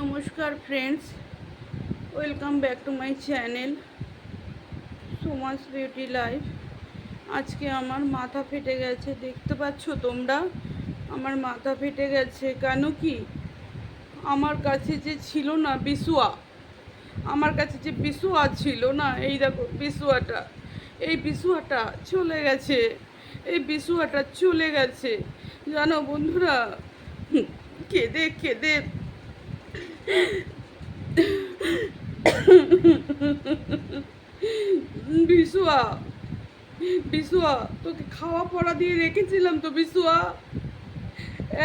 নমস্কার friends welcome back to my channel Suma's beauty life আজকে আমার মাথা ফেটে গেছে, দেখতে পাচ্ছ তোমরা? আমার মাথা ফেটে গেছে, কেন কি? আমার কাছে যে ছিল না বিশুয়া আমার কাছে যে বিশুয়া ছিল না, এই দেখো বিশুয়াটা এই বিশুয়াটা চলে গেছে, এই বিশুয়াটা চলে গেছে। জানো বন্ধুরা কেঁদে কেঁদে বিশুয়া বিশুয়া তোকে খাওয়া পড়া দিয়ে রেখেছিলাম তো বিশুয়া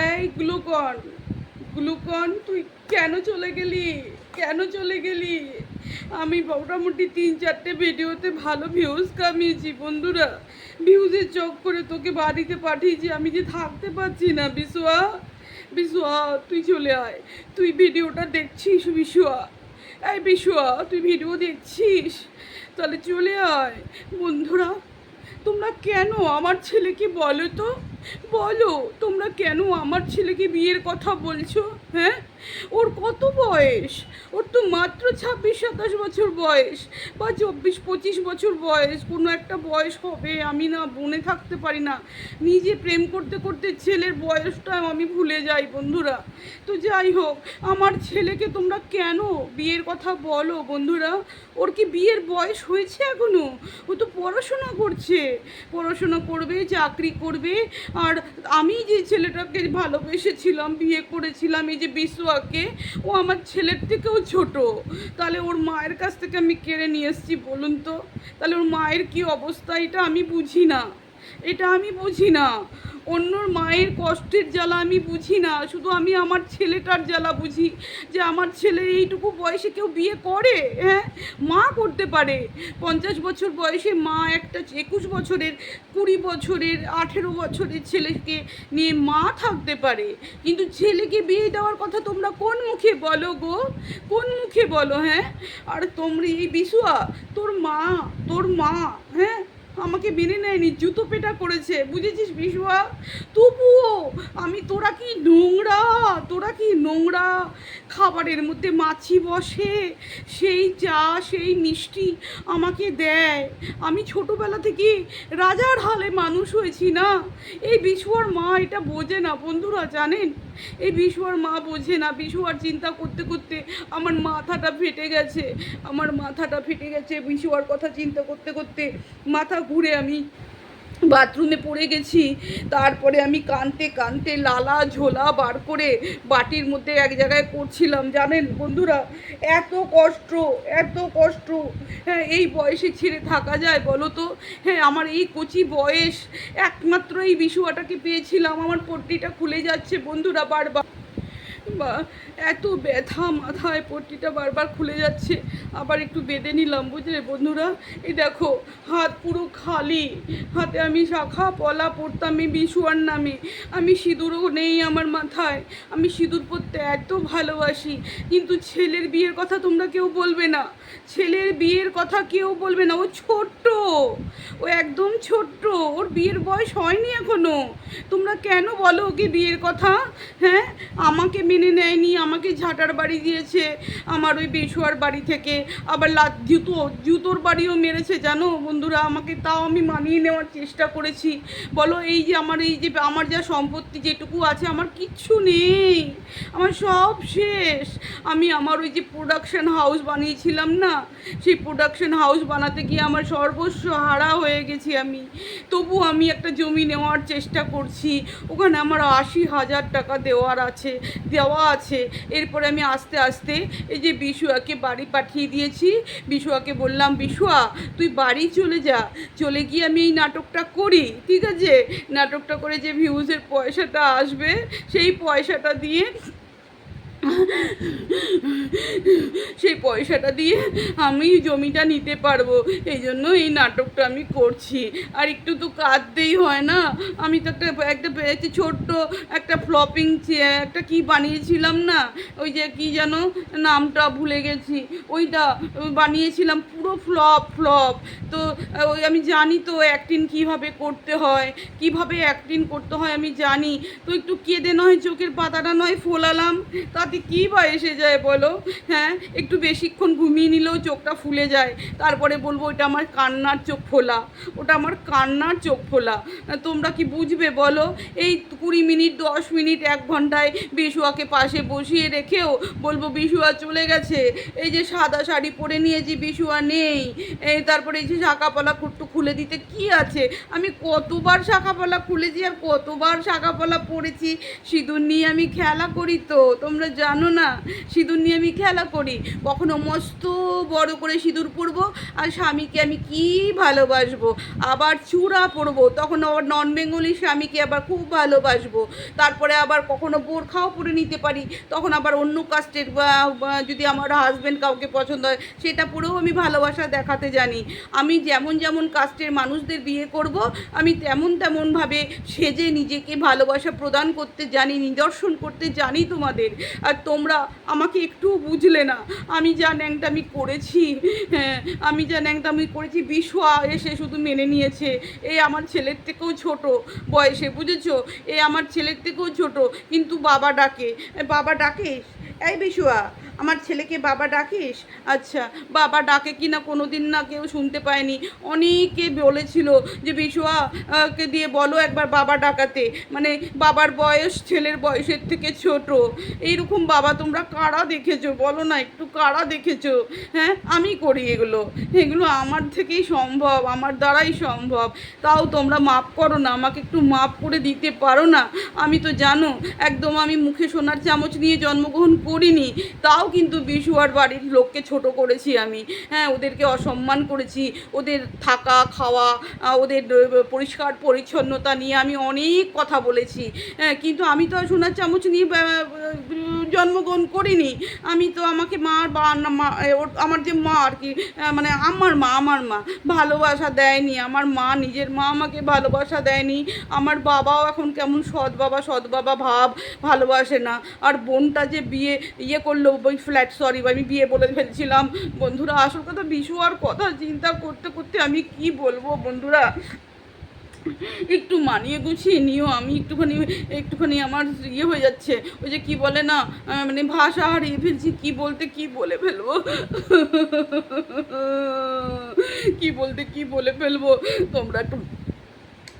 এই গ্লুকন গ্লুকন, তুই কেন চলে গেলি? কেন চলে গেলি? আমি মোটামুটি তিন চারটে ভিডিওতে ভালো ভিউজ কামিয়েছি বন্ধুরা। ভিউজের চোখ করে তোকে বাড়িতে পাঠিয়েছি, আমি যে থাকতে পারছি না বিশুয়া বিশুয়া, তুই চলে আয়। তুই ভিডিওটা দেখছিস বিশুয়া? এই বিশুয়া, তুই ভিডিও দেখছিস? তাহলে চলে আয়। বন্ধুরা, তোমরা কেন আমার ছেলেকে বলো তো? বলো, তোমরা কেন আমার ছেলেকে বিয়ের কথা বলছো? হ্যাঁ? ওর কত বয়স? ওর তো মাত্র ছাব্বিশ, সাতাশ বছর বয়স বা চব্বিশ, পঁচিশ বছর বয়স। কোনো একটা বয়স হবে, আমি না বনে থাকতে পারি না। নিজে প্রেম করতে করতে ছেলের বয়সটা আমি ভুলে যাই বন্ধুরা। তো যাই হোক, আমার ছেলেকে তোমরা কেন বিয়ের কথা বলো বন্ধুরা? ওর কি বিয়ের বয়স হয়েছে এখনও? ও তো পড়াশোনা করছে। পড়াশোনা করবে, চাকরি করবে। আর আমি যে ছেলেটাকে ভালোবেসেছিলাম, বিয়ে করেছিলাম, এই যে বিশ্বয়াকে ও আমার ছেলের থেকেও ছোট। তাহলে ওর মায়ের কাছ থেকে আমি কেড়ে নিয়ে এসেছি বলুন তো? তাহলে ওর মায়ের কি অবস্থা এটা আমি বুঝি না। এটা আমি বুঝি না। অন্যর মায়ের কষ্টের জ্বালা আমি বুঝি না। শুধু আমি আমার ছেলেটার জ্বালা বুঝি যে আমার ছেলে এইটুকু বয়সে কেউ বিয়ে করে হ্যাঁ? মা করতে পারে। পঞ্চাশ বছর বয়সে মা একটা একুশ বছরের, কুড়ি বছরের, আঠেরো বছরের ছেলেকে নিয়ে মা থাকতে পারে। কিন্তু ছেলেকে বিয়ে দেওয়ার কথা তোমরা কোন মুখে বলো গো? কোন মুখে বলো হ্যাঁ? আর তোমরা এই বিশুয়া তোর মা তোর মা হ্যাঁ? আমাকে মেনে নেয়নি, জুতো পেটা করেছে। বুঝেছিস বিশুয়া? তবুও আমি তোরা কি নোংরা? তোরা কি নোংরা? খাবারের মধ্যে মাছি বসে, সেই চা, সেই মিষ্টি আমাকে দেয়। আমি ছোটোবেলা থেকে রাজার হালে মানুষ হয়েছি না। এই বিশুয়ার মা এটা বোঝে না, বন্ধুরা জানেন? এই বিশুয়ার মা বোঝে না, বিশুয়ার চিন্তা করতে করতে আমার মাথাটা ফেটে গেছে, আমার মাথাটা ফেটে গেছে, বিশুয়ার কথা চিন্তা করতে করতে মাথা ঘুরে আমি বাথরুমে পড়ে গেছি। তারপরে আমি কানতে কানতে লালা ঝোলা বার করে বাটির মধ্যে এক জায়গায় করছিলাম, জানেন বন্ধুরা? এত কষ্ট এত কষ্ট। হ্যাঁ এই বয়সে ছেড়ে থাকা যায় বলো তো? হ্যাঁ আমার এই কচি বয়স, একমাত্র এই বিষুয়াটাকে পেয়েছিলাম। আমার পট্টিটা খুলে যাচ্ছে বন্ধুরা বারবার। বা এত ব্যথা মাথায়, পট্টিটা বারবার খুলে যাচ্ছে। আবার একটু বেঁধে নিলাম, বুঝলে বন্ধুরা? এই দেখো, হাত পুরো খালি। হাতে আমি শাখা, পলা পরতাম এই বিশুয়ার নামে। আমি সিঁদুরও নেই আমার মাথায়। আমি সিঁদুর পরতে এত ভালোবাসি। কিন্তু ছেলের বিয়ের কথা তোমরা কেউ বলবে না। ছেলের বিয়ের কথা কেউ বলবে না। ও ছোট্ট। ও একদম ছোট্ট। ওর বিয়ের বয়স হয়নি এখনও। তোমরা কেন বলো ওকে বিয়ের কথা? হ্যাঁ? আমাকে মেনে নেয়নি, আমাকে ঝাঁটার বাড়ি দিয়েছে, আমার ওই বেশুয়ার বাড়ি থেকে। আবার লা জুতো, জুতোর বাড়িও মেরেছে, জানো বন্ধুরা? আমাকে তাও আমি মানিয়ে নেওয়ার চেষ্টা করেছি। বলো, এই যে আমার, এই যে আমার যা সম্পত্তি যেটুকু আছে, আমার কিচ্ছু নেই। আমার সব শেষ। আমি আমার ওই যে প্রোডাকশন হাউস বানিয়েছিলাম না, সেই প্রোডাকশন হাউস বানাতে গিয়ে আমার সর্বস্ব হারা হয়ে গেছি আমি। তবু আমি একটা জমি নেওয়ার চেষ্টা করছি। ওখানে আমার আশি হাজার টাকা দেওয়ার আছে। দেওয়া আছে। এরপরে আমি আস্তে আস্তে এই যে বিশুয়াকে বাড়ি পাঠিয়ে দিয়েছি। বিশুয়াকে বললাম, বিশুয়া, তুই বাড়ি চলে যা। চলে গিয়ে আমি এই নাটকটা করি, ঠিক আছে? নাটকটা করে যে ভিউজের পয়সাটা আসবে, সেই পয়সাটা দিয়ে সেই পয়সাটা দিয়ে আমি জমিটা নিতে পারব। এই জন্য এই নাটকটা আমি করছি। আর একটু তো কাঁদতেই হয় না? আমি তো একটা একটা পেয়েছি ছোট্ট একটা ফ্লপিং একটা কি বানিয়েছিলাম না? ওই যে কি যেন নামটা ভুলে গেছি। ওইটা বানিয়েছিলাম পুরো ফ্লপ ফ্লপ তো, ওই আমি জানি তো অ্যাক্টিং কীভাবে করতে হয়, কীভাবে অ্যাক্টিং করতে হয় আমি জানি। তো একটু কেঁদে নয়, চোখের পাতাটা নয়, ফোলালাম। তাতে তাতে কী বা এসে যায় বলো? হ্যাঁ একটু বেশিক্ষণ ঘুমিয়ে নিলেও চোখটা ফুলে যায়। তারপরে বলব ওটা আমার কান্নার চোখ ফোলা। ওটা আমার কান্নার চোখ ফোলা। তোমরা কি বুঝবে বলো? এই কুড়ি মিনিট, দশ মিনিট, এক ঘন্টায় বিশুয়াকে পাশে বসিয়ে রেখেও বলব, বিশুয়া চলে গেছে। এই যে সাদা শাড়ি পরে নিয়েছি বিশুয়া নেই, এই তারপরে এই যে শাখাপালা একটু খুলে দিতে কি আছে? আমি কতবার শাখাপালা খুলেছি আর কতবার শাখাপালা পরেছি, সিঁদুর নিয়ে আমি খেলা করি তো, তোমরা জানো না, সিঁদুর নিয়ে আমি খেলা করি। কখনো মস্ত বড় করে সিঁদুর পরবো আর স্বামীকে আমি কি ভালোবাসবো? আবার চূড়া পরবো, তখন আবার নন বেঙ্গলি স্বামীকে আবার খুব ভালোবাসবো। তারপরে আবার কখনো বোরখাও পরে নিতে পারি, তখন আবার অন্য কাস্টের যদি আমার হাজব্যান্ড কাউকে পছন্দ হয়, সেটা পরেও আমি ভালোবাসা দেখাতে জানি। আমি যেমন যেমন কাস্টের মানুষদের বিয়ে করব, আমি তেমন তেমনভাবে সেজে নিজেকে ভালোবাসা প্রদান করতে জানি, নিদর্শন করতে জানি তোমাদের। আর তোমরা আমাকে একটু বুঝলে না। আমি যা ন্যাংটামি করেছি হ্যাঁ আমি যা ন্যাংটামি করেছি বিশোয়া এসে শুধু মেনে নিয়েছে। এ আমার ছেলের থেকেও ছোট বয়সে, বুঝেছ? এ আমার ছেলের থেকেও ছোট, কিন্তু বাবা ডাকে। বাবা ডাকে? এই বিশুয়া আমার ছেলেকে বাবা ডাকিস? আচ্ছা বাবা ডাকে কি না কোনো দিন না, কেউ শুনতে পায়নি। অনেকে বলেছিল যে বিশুয়া কে দিয়ে বলো একবার বাবা ডাকাতে। মানে বাবার বয়স ছেলের বয়সের থেকে ছোট। এইরকম বাবা তোমরা কারা দেখেছ? বলো না, একটু কারা দেখেছ? হ্যাঁ আমি করি এগুলো। এগুলো আমার থেকেই সম্ভব, আমার দ্বারাই সম্ভব। তাও তোমরা মাপ করো না, আমাকে একটু মাপ করে দিতে পারো না? আমি তো জানো, একদম আমি মুখে সোনার চামচ নিয়ে জন্মগ্রহণ করিনি। তাও কিন্তু বিশুয়ার বাড়ির লোককে ছোট করেছি আমি। হ্যাঁ ওদেরকে অসম্মান করেছি। ওদের থাকা, খাওয়া ওদের পরিষ্কার পরিচ্ছন্নতা নিয়ে আমি অনেক কথা বলেছি। হ্যাঁ কিন্তু আমি তো সোনার চামচ নিয়ে জন্মগ্রহণ করিনি, আমি তো আমাকে মার বা মা আমার যে মা আর কি মানে আমার মা আমার মা, ভালোবাসা দেয়নি, আমার মা নিজের মা আমাকে ভালোবাসা দেয়নি, আমার বাবাও এখন কেমন সৎ বাবা সৎ বাবা ভাব, ভালোবাসে না, আর বোনটা যে বিয়ে ইয়ে করল, ওই ফ্ল্যাট সরি আমি বিয়ে বলে ফেলছিলাম, বন্ধুরা, আসল কথা, বিশু আর কথা চিন্তা করতে করতে আমি কি বলব বন্ধুরা? একটু মানিয়ে গুছিয়ে নিও, আমি একটুখানি একটুখানি আমার ইয়ে হয়ে যাচ্ছে। ওই যে কি বলে না মানে ভাষা হারিয়ে ফেলছি, কি বলতে কি বলে ফেলব? কি বলতে কি বলে ফেলব? তোমরা একটু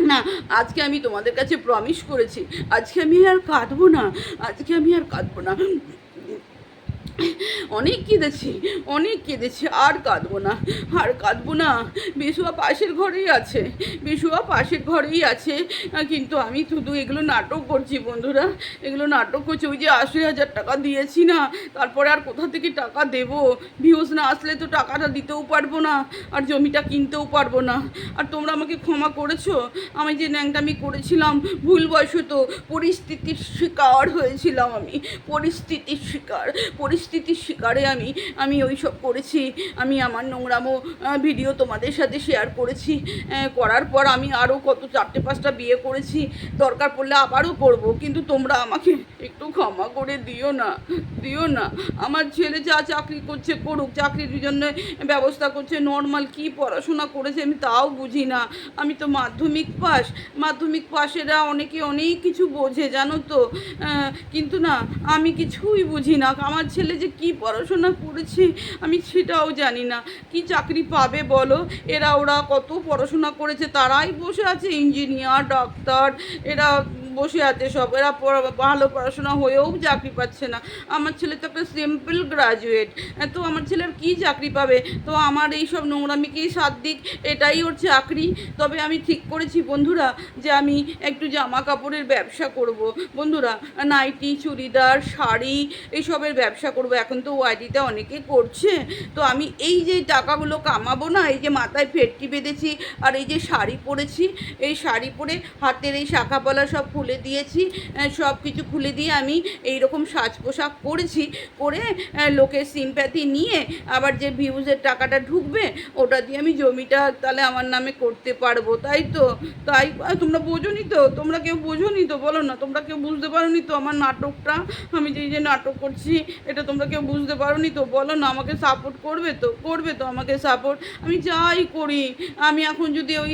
না, আজকে আমি তোমাদের কাছে প্রমিস করেছি, আজকে আমি আর কাঁদবো না, আজকে আমি আর কাঁদবো না। অনেক কেঁদেছি অনেক কেঁদেছি, আর কাঁদবো না, আর কাঁদবো না। বিশুয়া পাশের ঘরেই আছে, বিশুয়া পাশের ঘরেই আছে। কিন্তু আমি শুধু এগুলো নাটক করছি বন্ধুরা, এগুলো নাটক করছি, ওই যে আশি হাজার টাকা দিয়েছি না, তারপরে আর কোথা থেকে টাকা দেবো? ভিউজ না আসলে তো টাকাটা দিতেও পারব না, আর জমিটা কিনতেও পারব না। আর তোমরা আমাকে ক্ষমা করেছ? আমি যে ন্যাংটামি করেছিলাম, ভুলবশত পরিস্থিতির শিকার হয়েছিলাম আমি, পরিস্থিতির শিকার পরিস্থিতির শিকারে আমি আমি ওই সব করেছি। আমি আমার নোংরামো ভিডিও তোমাদের সাথে শেয়ার করেছি। করার পর আমি আরও কত চারটে, পাঁচটা বিয়ে করেছি। দরকার পড়লে আবারও করব, কিন্তু তোমরা আমাকে একটু ক্ষমা করে দিও না। দিও না। আমার ছেলে যা চাকরি করছে করুক, চাকরির জন্য ব্যবস্থা করছে নর্মাল কি পড়াশোনা করেছে আমি তাও বুঝি না। আমি তো মাধ্যমিক পাস। মাধ্যমিক পাশেরা অনেকে অনেক কিছু বোঝে, জানো তো। কিন্তু না, আমি কিছুই বুঝি না। আমার ছেলে যে কি পড়াশোনা করেছে, আমি সেটাও জানি না। কি চাকরি পাবে বলো? এরা ওরা কত পড়াশোনা করেছে, তারাই বসে আছে। ইঞ্জিনিয়ার, ডাক্তার, এরা বসে আছে সব। এরা ভালো পড়াশোনা হয়েও চাকরি পাচ্ছে না। আমার ছেলে তো একটা সিম্পল গ্রাজুয়েট তো আমার ছেলের কি চাকরি পাবে? তো আমার এই সব নোংরামিকেই সাত দিক এটাই ওর চাকরি। তবে আমি ঠিক করেছি বন্ধুরা যে আমি একটু জামা কাপড়ের ব্যবসা করব। বন্ধুরা নাইটি চুড়িদার, শাড়ি এইসবের ব্যবসা করব। এখন তো ওয়াইটিতে অনেকে করছে। তো আমি এই যে টাকাগুলো কামাবো না, এই যে মাথায় ফেটটি বেঁধেছি আর এই যে শাড়ি পরেছি, এই শাড়ি পরে হাতের এই শাখাপলা সব খুলে দিয়েছি সব কিছু খুলে দিয়ে আমি এই রকম সাজ পোশাক করেছি, করে লোকের সিম্প্যাথি নিয়ে আবার যে ভিউজের টাকাটা ঢুকবে, ওটা দিয়ে আমি জমিটা তাহলে আমার নামে করতে পারব, তাই তো? তাই তোমরা বোঝোনি তো? তোমরা কেউ বোঝোনি তো? বলো না, তোমরা কেউ বুঝতে পারোনি তো আমার নাটকটা? আমি যে যে নাটক করছি, এটা তোমরা কেউ বুঝতে পারোনি তো? বলো না, আমাকে সাপোর্ট করবে তো? করবে তো আমাকে সাপোর্ট আমি যাই করি। আমি এখন যদি ওই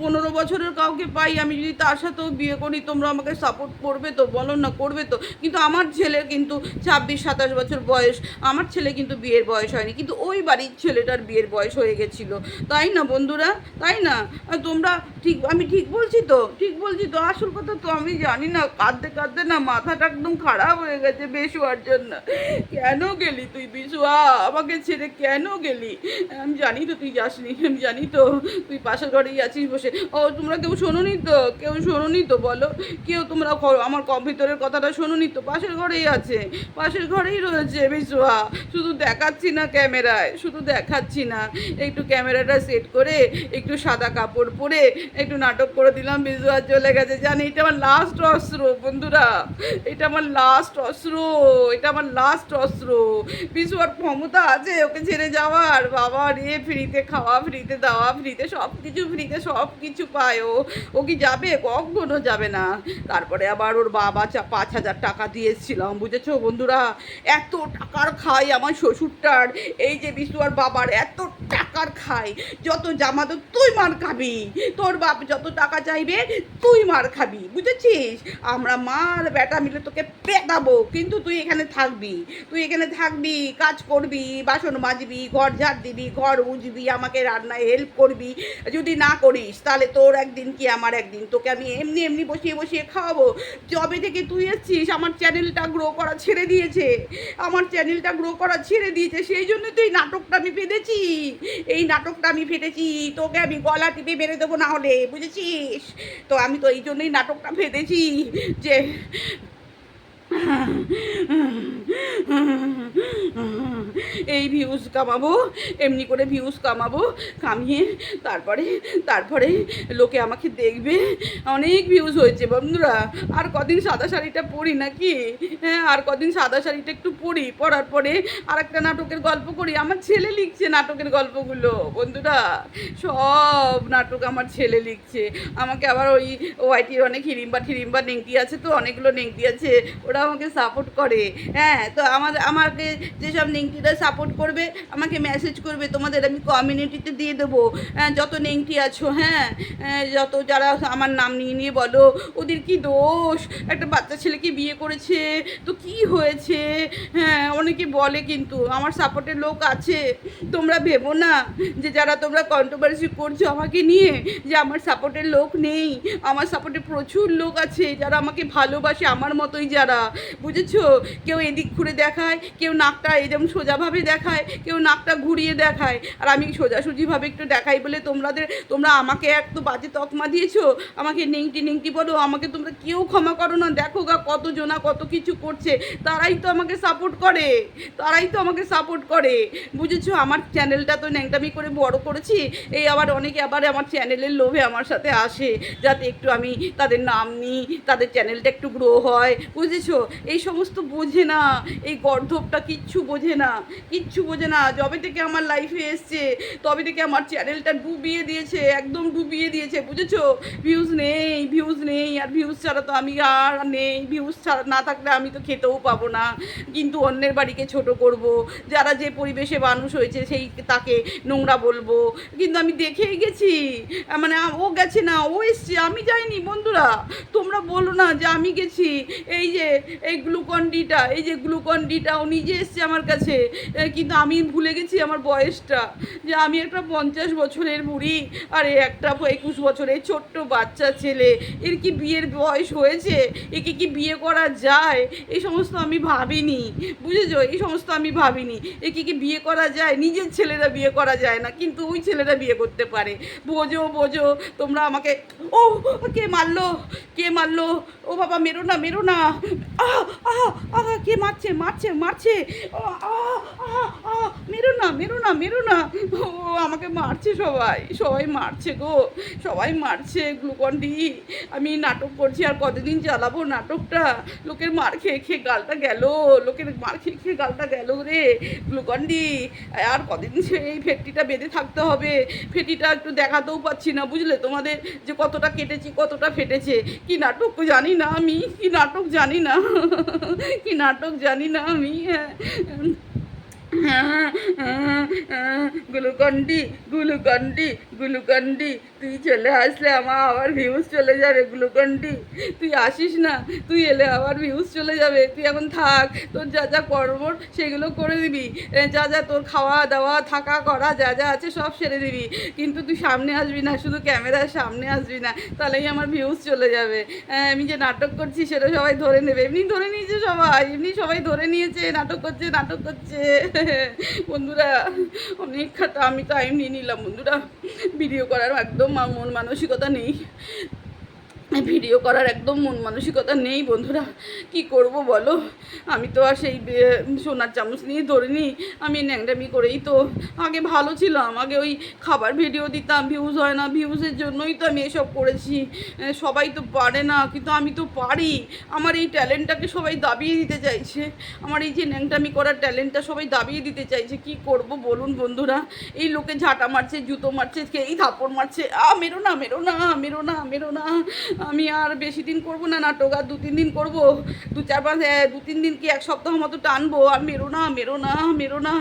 পনেরো বছরের কাউকে পাই, আমি যদি তার সাথেও বিয়ে করি তোমরা আমাকে সাপোর্ট করবে তো, বলো না, করবে তো। কিন্তু আমার ছেলের কিন্তু ছাব্বিশ, সাতাশ বছর বয়স, আমার ছেলে কিন্তু বিয়ের বয়স হয়নি, কিন্তু ওই বাড়ির ছেলেটার বিয়ের বয়স হয়ে গেছিল। তাই না বন্ধুরা? তাই না? তোমরা ঠিক, আমি ঠিক বলছি তো, ঠিক বলছি তো, আসল কথা তো আমি জানি না, কাঁদতে কাঁদতে না মাথাটা একদম খারাপ হয়ে গেছে বেশুয়ার জন্য। কেন গেলি তুই বিশুয়া আমাকে ছেড়ে কেন গেলি? আমি জানি তো তুই যাসনি, আমি জানি তো, তুই পাশের ঘরেই আছিস বসে। ও, তোমরা কেউ শোনোনি তো? কেউ শোনোনি তো? বলো। কেউ তোমরা ক- আমার ভিতরের কথাটা শোনোনি তো, পাশের ঘরেই আছে। পাশের ঘরেই রয়েছে বিশুয়া শুধু দেখাচ্ছি না ক্যামেরায়, শুধু দেখাচ্ছি না। একটু ক্যামেরাটা সেট করে, একটু সাদা কাপড় পরে, একটু নাটক করে দিলাম বিজুয়া চলে গেছে। জানি এটা আমার লাস্ট অস্ত্র বন্ধুরা। এটা আমার লাস্ট অস্ত্র এটা আমার লাস্ট অস্ত্র বিজুয়ার ক্ষমতা আছে ওকে ছেড়ে যাওয়ার। বাবা রে, ফ্রিতে খাওয়া, ফ্রিতে দাওয়া, ফ্রিতে সব কিছু ফ্রিতে সব কিছু পায় ও। ও কি যাবে? কখনো যাবে না। তারপরে আবার ওর বাবা চা পাঁচ হাজার টাকা দিয়েছিলাম, বুঝেছ বন্ধুরা? এত টাকার খাই আমার শ্বশুরটার। এই যে বিশুয়ার বাবার এত টাকার খাই। যত জামা তো তুই মার খাবি, তোর বাপ যত টাকা চাইবে তুই মার খাবি, বুঝেছিস? আমরা মার বেটা মিলে তোকে পেটাবো, কিন্তু তুই এখানে থাকবি, তুই এখানে থাকবি, কাজ করবি, বাসন মাজবি, ঘর ঝাড় দিবি, ঘর উজবি, আমাকে রান্নায় হেল্প করবি। যদি না করিস, তাহলে তোর একদিন কি আমার একদিন? তোকে আমি এমনি এমনি বসিয়ে বসিয়ে খাওয়াবো। যবে থেকে তুই এসছিস, আমার চ্যানেলটা গ্রো করা ছেড়ে দিয়েছে। আমার চ্যানেলটা গ্রো করা ছেড়ে দিয়েছে, সেই জন্য তুই নাটকটা আমি ফেটেছি এই নাটকটা আমি ফেটেছি তোকে আমি গলা টিপে বেড়ে দেবো না হলে, বুঝেছিস? তো আমি তো এই জন্যই নাটকটা ফেটেছি যে এই ভিউজ কামাবো, এমনি করে ভিউজ কামাবো, কামিয়ে তারপরে তারপরে লোকে আমাকে দেখবে। অনেক ভিউজ হয়েছে বন্ধুরা। আর কদিন সাদা শাড়িটা পরি নাকি? হ্যাঁ আর কদিন সাদা শাড়িটা একটু পরি, পরার পরে আর একটা নাটকের গল্প করি। আমার ছেলে লিখছে নাটকের গল্পগুলো, বন্ধুরা। সব নাটক আমার ছেলে লিখছে। আমাকে আবার ওই ওয়াইটির অনেক হিরিম্বা ঠিরিম্বা নেংটি আছে তো, অনেকগুলো নেংটি আছে। ওরা আমাকে সাপোর্ট করে। হ্যাঁ তো আমার আমাকে যেসব নেংটিরা সাপোর্ট করবে আমাকে মেসেজ করবে তোমাদের আমি কমিউনিটিতে দিয়ে দেবো। হ্যাঁ, যত নেংটি আছো হ্যাঁ হ্যাঁ, যত যারা আমার নাম নিয়ে নিয়ে বলো ওদের কি দোষ? একটা বাচ্চা ছেলেকে বিয়ে করেছে তো কি হয়েছে? হ্যাঁ অনেকে বলে কিন্তু আমার সাপোর্টের লোক আছে। তোমরা ভেবো না যে যারা তোমরা কন্ট্রোভার্সি করছ আমাকে নিয়ে যে আমার সাপোর্টের লোক নেই। আমার সাপোর্টে প্রচুর লোক আছে যারা আমাকে ভালোবাসে আমার মতোই যারা। বুঝেছ? কেউ এদিক ঘুরে দেখায়, কেউ নাকটা এরকম সোজাভাবে দেখায়, কেউ নাকটা ঘুরিয়ে দেখায়। আর আমি সোজাসুজিভাবে একটু দেখাই বলে তোমাদের তোমরা আমাকে এক তো বাজে তকমা দিয়েছ? আমাকে নেংটি নেংটি বলো, আমাকে তোমরা কেউ ক্ষমা করো না। দেখো গা কত জনা কত কিছু করছে। তারাই তো আমাকে সাপোর্ট করে। তারাই তো আমাকে সাপোর্ট করে। বুঝেছ? আমার চ্যানেলটা তো ন্যাংটামি করে বড় করেছি। এই আবার অনেকে আবার আমার চ্যানেলের লোভে আমার সাথে আসে। যাতে একটু আমি তাদের নাম নিই, তাদের চ্যানেলটা একটু গ্রো হয়। বুঝেছ? এই সমস্ত বোঝে না, এই গর্ধবটা কিচ্ছু বোঝে না, কিচ্ছু বোঝে না। যবে থেকে আমার লাইফে এসছে, তবে থেকে আমার চ্যানেলটা ডুবিয়ে দিয়েছে, একদম ডুবিয়ে দিয়েছে, বুঝেছ? ভিউজ নেই ভিউজ নেই, আর ভিউজ ছাড়া তো আমি আর নেই। ভিউজ ছাড়া না থাকলে আমি তো খেতেও পাবো না। কিন্তু অন্যের বাড়িকে ছোট করব, যারা যে পরিবেশে মানুষ হয়েছে সেই তাকে নোংরা বলব। কিন্তু আমি দেখেই গেছি মানে ও গেছে না, ও এসছে, আমি যাইনি, বন্ধুরা। তোমরা বলো না যে আমি গেছি। এই যে এই গ্লুকন ডিটা এই যে গ্লুকন ডিটা ও নিজে এসছে আমার কাছে। কিন্তু আমি ভুলে গেছি আমার বয়সটা। যে আমি একটা পঞ্চাশ বছরের বুড়ি, আর একটা একুশ বছরের ছোট্ট বাচ্চা ছেলে। এর কি বিয়ের বয়স হয়েছে? একে কি বিয়ে করা যায়? এই সমস্ত আমি ভাবিনি। বুঝেছ? এই সমস্ত আমি ভাবিনি। একে কি বিয়ে করা যায়? নিজের ছেলেরা বিয়ে করা যায় না, কিন্তু ওই ছেলেরা বিয়ে করতে পারে। বোঝো বোঝো, তোমরা আমাকে, ও, কে মারলো? কে মারলো? ও বাবা, মেরো না মেরো না। আহ কে মারছে মারছে মারছে? মেরো না মেরো না মেরো না। ও, আমাকে মারছে সবাই সবাই মারছে গো, সবাই মারছে গ্লুকন ডি। আমি নাটক করছি, আর কতদিন চালাবো নাটকটা? লোকের মার খেয়ে খেয়ে গালটা গেল, লোকের মার খেয়ে খেয়ে গালটা গেল রে। গ্লুকন ডি, আর কদিন সে এই ফেটটিটা বেঁধে থাকতে হবে? ফেটিটা একটু দেখাতেও পাচ্ছি না, বুঝলে? তোমাদের যে কতটা কেটেছি, কতটা ফেটেছে। কি নাটক জানি না আমি, কি নাটক জানি না। কি নাটক জানি না আমি হ্যাঁ। Glucon-D Glucon-D. গ্লুকন্ডি তুই চলে আসলে আমার আবার ভিউজ চলে যাবে গ্লুকন্ডি তুই আসিস না, তুই এলে আবার ভিউজ চলে যাবে। তুই এখন থাক, তোর যা যা কর্ম, সেগুলো করে দিবি। যা যা তোর খাওয়া দাওয়া, থাকা করা, যা যা আছে সব সেরে দিবি। কিন্তু তুই সামনে আসবি না, শুধু ক্যামেরার সামনে আসবি না, তাহলেই আমার ভিউজ চলে যাবে। আমি যে নাটক করছি, সেটা সবাই ধরে নেবে। এমনি ধরে নিয়েছে সবাই, এমনি সবাই ধরে নিয়েছে, নাটক করছে নাটক করছে। বন্ধুরা অনেক খাটা আমি টাইম নিয়ে নিলাম, বন্ধুরা। ভিডিও করার একদম মন মানসিকতা নেই। ভিডিও করার একদম মন মানসিকতা নেই বন্ধুরা। কি করব বলো? আমি তো আর সেই সোনার চামচ নিয়ে ধরিনি। আমি ন্যাংরামি করেই তো আগে ভালো ছিলাম। আগে ওই খাবার ভিডিও দিতাম ভিউজ হয় না ভিউজের জন্যই তো আমি এসব করেছি। সবাই তো পারে না, কিন্তু আমি তো পারি। আমার এই ট্যালেন্টটাকে সবাই দাবিয়ে দিতে চাইছে। আমার এই যে ন্যাংটামি করার ট্যালেন্টটা সবাই দাবিয়ে দিতে চাইছে। কি করব বলুন বন্ধুরা? এই লোকে ঝাঁটা মারছে, জুতো মারছে কেই থাপড় মারছে। আ মেরো না মেরো না মেরো না মেরো না। আমি আর বেশি দিন করব না, নাটক আর দু তিন দিন করব। দু চার পাঁচ দু তিন দিন কি এক সপ্তাহ মতো টানবো? আর মেরো না মেরো না মেরো না।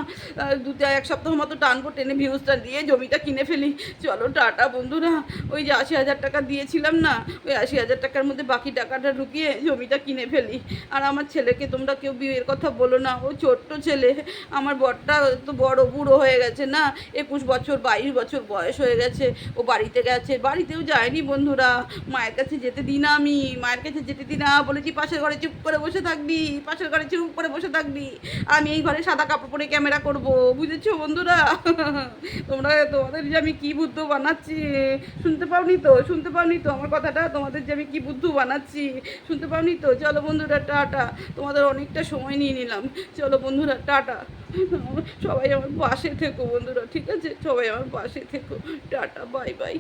দু চার এক সপ্তাহ মতো টানবো, টেনে ভিউজটা দিয়ে জমিটা কিনে ফেলি। চলো টাটা বন্ধুরা, ওই যে আশি হাজার টাকা দিয়েছিলাম না, ওই আশি হাজার টাকার মধ্যে বাকি টাকাটা ঢুকিয়ে জমিটা কিনে ফেলি। আর আমার ছেলেকে তোমরা কেউ বিয়ের কথা বলো না, ও ছোট্ট ছেলে। আমার বরটা তো বড় বুড়ো হয়ে গেছে না, একুশ বছর, বাইশ বছর বয়স হয়ে গেছে। ও বাড়িতে গেছে, বাড়িতেও যায়নি বন্ধুরা। মায়ের কাছে যেতে দিই না আমি, মায়ের কাছে যেতে দিই না, বলেছি পাশের ঘরে চুপ করে বসে থাকবি, পাশের ঘরে চুপ করে বসে থাকবি, আমি এই ঘরে সাদা কাপড় পরে ক্যামেরা করব, বুঝেছ বন্ধুরা? তোমরা, তোমাদের যে আমি কি বুদ্ধ বানাচ্ছি, শুনতে পাওনি তো, শুনতে পাওনি তো আমার কথাটা, তোমাদের যে আমি কি বুদ্ধ বানাচ্ছি, শুনতে পাওনি তো? চলো বন্ধুরা, টাটা। তোমাদের অনেকটা সময় নিয়ে নিলাম। চলো বন্ধুরা, টাটা। সবাই আমার পাশে থেকো বন্ধুরা, ঠিক আছে? সবাই আমার পাশে থেকো। Tata, bye bye.